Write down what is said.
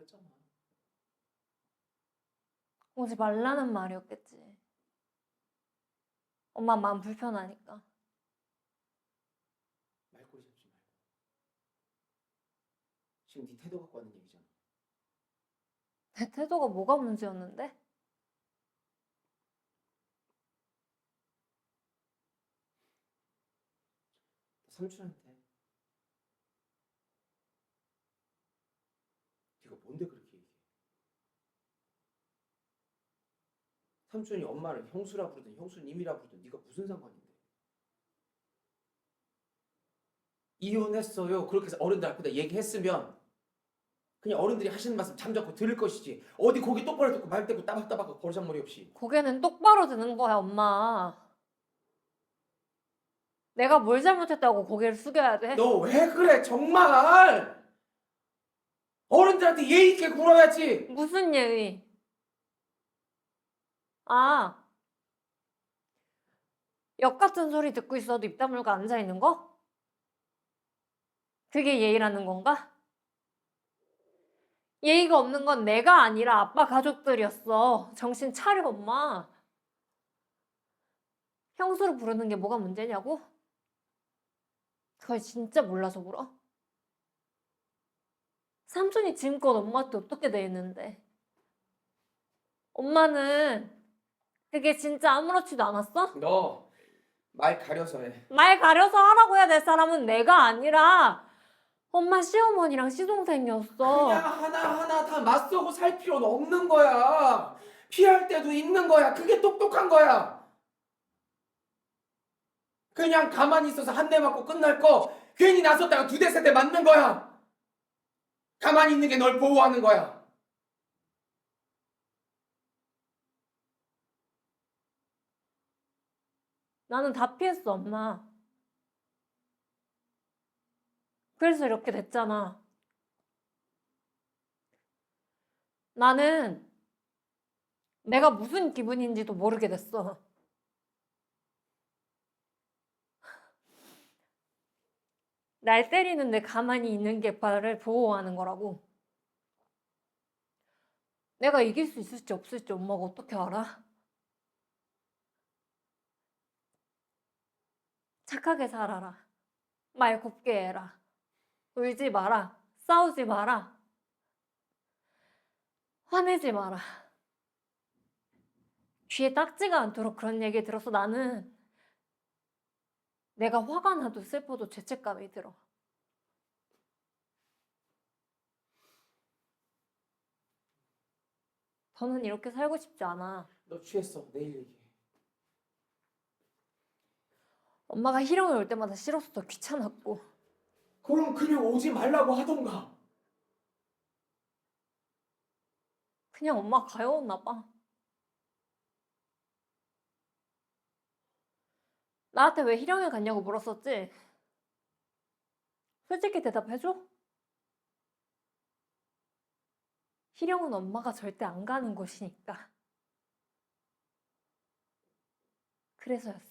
했잖아. 오지 말라는 말이었겠지. 엄마 마음 불편하니까. 말꼬리 잡지 말고. 지금 네 태도 갖고 하는 얘기잖아. 내 태도가 뭐가 문제였는데? 삼촌한테 네가 뭔데 그렇게 얘기해? 삼촌이 엄마를 형수라 부르든 형수님이라 부르든 네가 무슨 상관인데? 이혼했어요. 그렇게 해서 어른들 앞에다 얘기했으면 그냥 어른들이 하시는 말씀 잠자코 들을 것이지. 어디 고개 똑바로 듣고 말 대고 따박따박 버르장머리 없이. 고개는 똑바로 드는 거야, 엄마. 내가 뭘 잘못했다고 고개를 숙여야 돼? 너 왜 그래 정말? 어른들한테 예의 있게 굴어야지. 무슨 예의? 아, 역 같은 소리 듣고 있어도 입 다물고 앉아 있는 거? 그게 예의라는 건가? 예의가 없는 건 내가 아니라 아빠 가족들이었어. 정신 차려, 엄마. 형수로 부르는 게 뭐가 문제냐고? 그걸 진짜 몰라서 물어? 삼촌이 지금껏 엄마한테 어떻게 대했는데? 엄마는 그게 진짜 아무렇지도 않았어? 너 말 가려서 해. 말 가려서 하라고 해야 될 사람은 내가 아니라 엄마 시어머니랑 시동생이었어. 그냥 하나하나 다 맞서고 살 필요는 없는 거야. 피할 때도 있는 거야. 그게 똑똑한 거야. 그냥 가만히 있어서 한 대 맞고 끝날 거 괜히 나섰다가 두 대 세 대 맞는 거야. 가만히 있는 게 널 보호하는 거야. 나는 다 피했어, 엄마. 그래서 이렇게 됐잖아. 나는 내가 무슨 기분인지도 모르게 됐어. 날 때리는데 가만히 있는 게 나를 보호하는 거라고. 내가 이길 수 있을지 없을지 엄마가 어떻게 알아? 착하게 살아라. 말 곱게 해라. 울지 마라. 싸우지 마라. 화내지 마라. 귀에 딱지가 않도록 그런 얘기 들어서 나는 내가 화가 나도 슬퍼도 죄책감이 들어. 더는 이렇게 살고 싶지 않아. 너 취했어. 내일 얘기해. 엄마가 희령이 올 때마다 싫어서 더 귀찮았고. 그럼 그냥 오지 말라고 하던가. 그냥 엄마 가여웠나 봐. 나한테 왜 희령에 갔냐고 물었었지? 솔직히 대답해줘? 희령은 엄마가 절대 안 가는 곳이니까. 그래서였어.